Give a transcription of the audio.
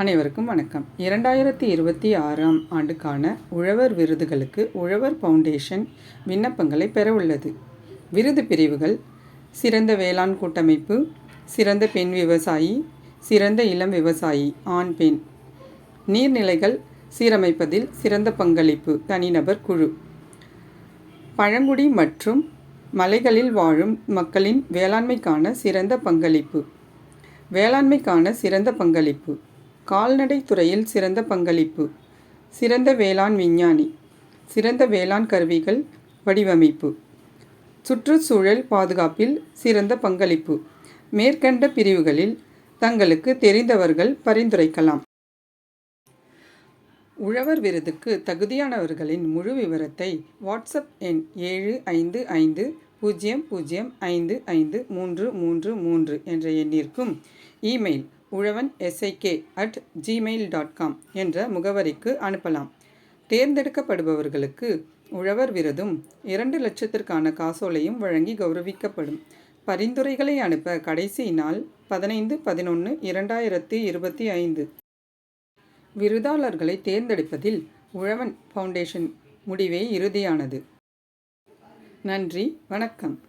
அனைவருக்கும் வணக்கம். இரண்டாயிரத்தி இருபத்தி ஆறாம் ஆண்டுக்கான உழவர் விருதுகளுக்கு உழவர் ஃபவுண்டேஷன் விண்ணப்பங்களை பெறவுள்ளது. விருது பிரிவுகள் சிறந்த வேளாண் கூட்டமைப்பு சிறந்த பெண் விவசாயி சிறந்த இளம் விவசாயி ஆண் பெண். நீர்நிலைகள் சீரமைப்பதில் சிறந்த பங்களிப்பு தனிநபர் குழு. பழங்குடி மற்றும் மலைகளில் வாழும் மக்களின் வேளாண்மைக்கான சிறந்த பங்களிப்பு. வேளாண்மைக்கான சிறந்த பங்களிப்பு. கால்நடை துறையில் சிறந்த பங்களிப்பு. சிறந்த வேளாண் விஞ்ஞானி. சிறந்த வேளாண் கருவிகள் வடிவமைப்பு. சுற்றுச்சூழல் பாதுகாப்பில் சிறந்த பங்களிப்பு. மேற்கண்ட பிரிவுகளில் தங்களுக்கு தெரிந்தவர்கள் பரிந்துரைக்கலாம். உழவர் விருதுக்கு தகுதியானவர்களின் முழு விவரத்தை வாட்ஸ்அப் எண் ஏழு ஐந்து ஐந்து பூஜ்ஜியம் பூஜ்ஜியம் ஐந்து ஐந்து மூன்று மூன்று மூன்று என்ற எண்ணிற்கும் email Uzhavan SIK at Gmail dot com என்ற முகவரிக்கு அனுப்பலாம். தேர்ந்தெடுக்கப்படுபவர்களுக்கு உழவர் விருதும் இரண்டு லட்சத்திற்கான காசோலையும் வழங்கி கௌரவிக்கப்படும். பரிந்துரைகளை அனுப்ப கடைசி நாள் பதினைந்து பதினொன்று இரண்டாயிரத்தி இருபத்தி ஐந்து. விருதாளர்களை தேர்ந்தெடுப்பதில் உழவன் ஃபவுண்டேஷன் முடிவே இறுதியானது. நன்றி வணக்கம்.